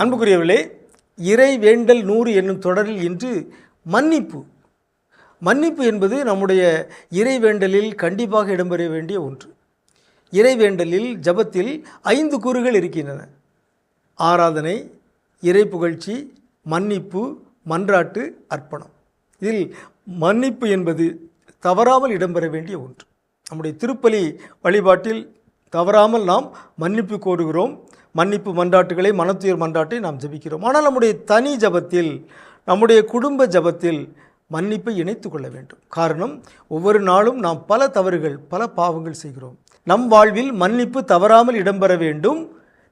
அன்புக்குரியவர்களே இறை வேண்டல் நூறு என்னும் தொடரில் இன்று மன்னிப்பு. மன்னிப்பு என்பது நம்முடைய இறை வேண்டலில் கண்டிப்பாக இடம்பெற வேண்டிய ஒன்று. இறை வேண்டலில் ஜபத்தில் ஐந்து கூறுகள் இருக்கின்றன. ஆராதனை இறை புகழ்ச்சி மன்னிப்பு மன்றாட்டு அர்ப்பணம். இதில் மன்னிப்பு என்பது தவறாமல் இடம்பெற வேண்டிய ஒன்று. நம்முடைய திருப்பலி வழிபாட்டில் தவறாமல் நாம் மன்னிப்பு கோருகிறோம். மன்னிப்பு மன்றாட்டுகளை மனத்துயர் மன்றாட்டை நாம் ஜெபிக்கிறோம். ஆனால் நம்முடைய தனி ஜபத்தில் நம்முடைய குடும்ப ஜபத்தில் மன்னிப்பை இணைத்து கொள்ள வேண்டும். காரணம் ஒவ்வொரு நாளும் நாம் பல தவறுகள் பல பாவங்கள் செய்கிறோம். நம் வாழ்வில் மன்னிப்பு தவறாமல் இடம்பெற வேண்டும்.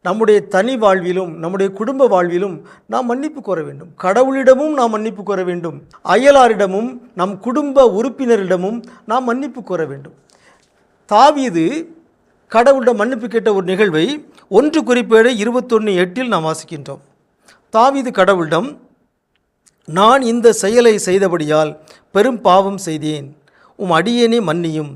நம்முடைய தனி வாழ்விலும் நம்முடைய குடும்ப வாழ்விலும் நாம் மன்னிப்பு கோர வேண்டும். கடவுளிடமும் நாம் மன்னிப்பு கோர வேண்டும். அயலாரிடமும் நம் குடும்ப உறுப்பினரிடமும் நாம் மன்னிப்பு கோர வேண்டும். தாவீது கடவுளிடம் மன்னிப்பு கேட்ட ஒரு நிகழ்வை ஒன்று குறிப்பேடு இருபத்தொன்று எட்டில் நாம் வாசிக்கின்றோம். தாவிது கடவுளிடம் நான் இந்த செயலை செய்தபடியால் பெரும் பாவம் செய்தேன். உம் அடியேனே மன்னியும்.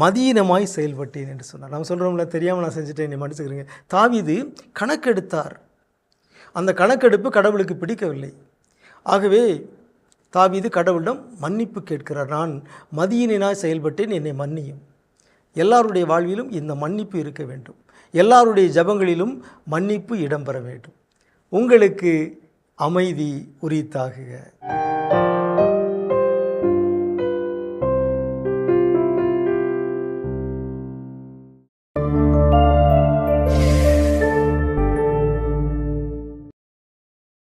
மதியினமாய் செயல்பட்டேன் என்று சொன்னார். நம்ம சொல்கிறோம்ல தெரியாமல் நான் செஞ்சுட்டேன் நீ மன்னிச்சுக்கிறீங்க. தாவீது கணக்கெடுத்தார். அந்த கணக்கெடுப்பு கடவுளுக்கு பிடிக்கவில்லை. ஆகவே தாவிது கடவுளிடம் மன்னிப்பு கேட்கிறார். நான் மதியினாய் செயல்பட்டேன் என்னை மன்னியும். எல்லாருடைய வாழ்விலும் இந்த மன்னிப்பு இருக்க வேண்டும். எல்லாருடைய ஜபங்களிலும் மன்னிப்பு இடம்பெற வேண்டும். உங்களுக்கு அமைதி உரித்தாகுக.